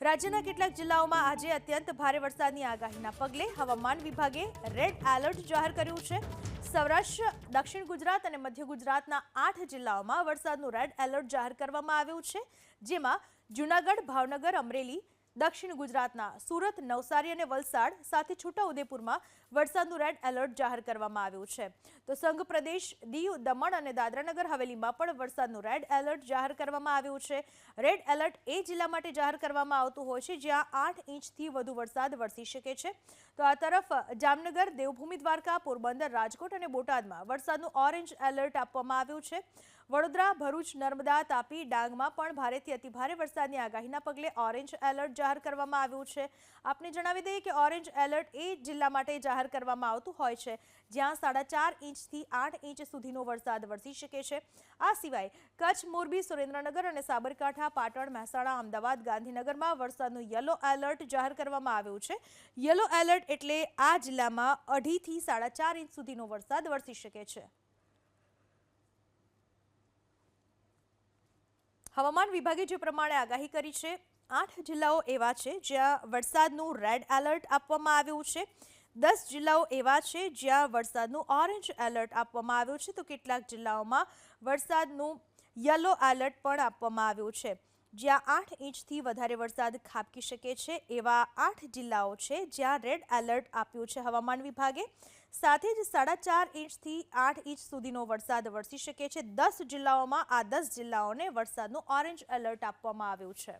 રાજ્યના કેટલાક જિલ્લાઓમાં આજે અત્યંત ભારે વરસાદની આગાહીના પગલે હવામાન વિભાગે રેડ એલર્ટ જાહેર કર્યું છે. સૌરાષ્ટ્ર, દક્ષિણ ગુજરાત અને મધ્ય ગુજરાતના આઠ જિલ્લાઓમાં વરસાદનું રેડ એલર્ટ જાહેર કરવામાં આવ્યું છે, જેમાં જૂનાગઢ, ભાવનગર, અમરેલી દક્ષિણ ગુજરાતના સુરત, નવસારી અને વલસાડ સાથે છોટાઉદેપુરમાં વરસાદનું રેડ એલર્ટ જાહેર કરવામાં આવ્યું છે. તો સંઘ પ્રદેશ, દીવ, દમણ અને દાદરાનગર હવેલીમાં પણ વરસાદનું રેડ એલર્ટ જાહેર કરવામાં આવ્યું છે. રેડ એલર્ટ એ જિલ્લા માટે જાહેર કરવામાં આવતું હોય છે, જ્યાં આઠ ઇંચથી વધુ વરસાદ વરસી શકે છે. તો આ તરફ જામનગર, દેવભૂમિ દ્વારકા, પોરબંદર, રાજકોટ અને બોટાદમાં વરસાદનું ઓરેન્જ એલર્ટ આપવામાં આવ્યું છે. વડોદરા, ભરૂચ, નર્મદા, તાપી, ડાંગમાં પણ ભારેથી અતિભારે વરસાદની આગાહીના પગલે ઓરેન્જ એલર્ટ જાહેર કરવામાં આવ્યું છે. આપને જણાવી દઈએ કે ઓરેન્જ એલર્ટ એ જિલ્લા માટે જાહેર કરવામાં આવતું હોય છે, જ્યાં સાડા ચાર ઇંચથી આઠ ઇંચ સુધીનો વરસાદ વરસી શકે છે. આ સિવાય કચ્છ, મોરબી, સુરેન્દ્રનગર અને સાબરકાંઠા, પાટણ, મહેસાણા, અમદાવાદ, ગાંધીનગરમાં વરસાદનું યલો એલર્ટ જાહેર કરવામાં આવ્યું છે. યલો એલર્ટ એટલે આ જિલ્લામાં અઢીથી સાડા ચાર ઇંચ સુધીનો વરસાદ વરસી શકે છે. હવામાન વિભાગે જે પ્રમાણે આગાહી કરી છે, આઠ જિલ્લાઓ એવા છે જ્યાં વરસાદનું રેડ એલર્ટ આપવામાં આવ્યું છે. દસ જિલ્લાઓ એવા છે જ્યાં વરસાદનું ઓરેન્જ એલર્ટ આપવામાં આવ્યું છે. તો કેટલાક જિલ્લાઓમાં વરસાદનું યલો એલર્ટ પણ આપવામાં આવ્યું છે. જ્યાં આઠ ઇંચથી વધારે વરસાદ ખાબકી શકે છે એવા આઠ જિલ્લાઓ છે જ્યાં રેડ એલર્ટ આપ્યું છે હવામાન વિભાગે. સાથે જ સાડા ચાર ઇંચથી આઠ ઇંચ સુધીનો વરસાદ વરસી શકે છે. દસ જિલ્લાઓમાં આ દસ જિલ્લાઓને વરસાદનું ઓરેન્જ એલર્ટ આપવામાં આવ્યું છે.